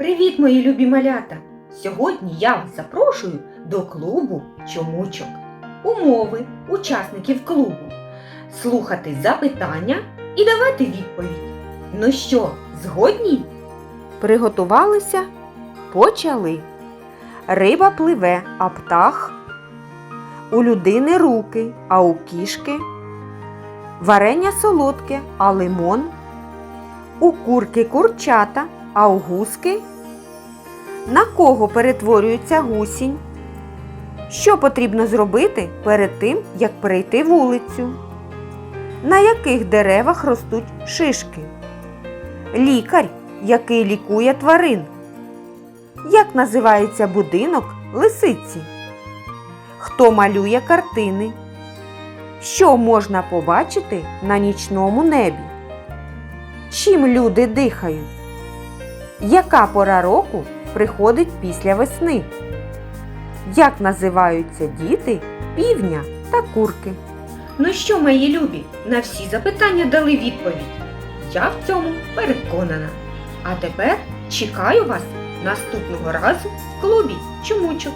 Привіт, мої любі малята! Сьогодні я вас запрошую до клубу чомучок. Умови учасників клубу. Слухати запитання і давати відповідь. Ну що, згодні? Приготувалися? Почали. Риба пливе, а птах. У людини руки, а у кішки. Варення солодке, а лимон. У курки курчата, а у гуски. На кого перетворюється гусінь? Що потрібно зробити перед тим, як перейти вулицю? На яких деревах ростуть шишки? Лікар, який лікує тварин. Як називається будинок лисиці? Хто малює картини? Що можна побачити на нічному небі? Чим люди дихають? Яка пора року приходить після весни? Як називаються діти, півня та курки? Ну що, мої любі, на всі запитання дали відповідь. Я в цьому переконана. А тепер чекаю вас наступного разу в клубі Чумучок.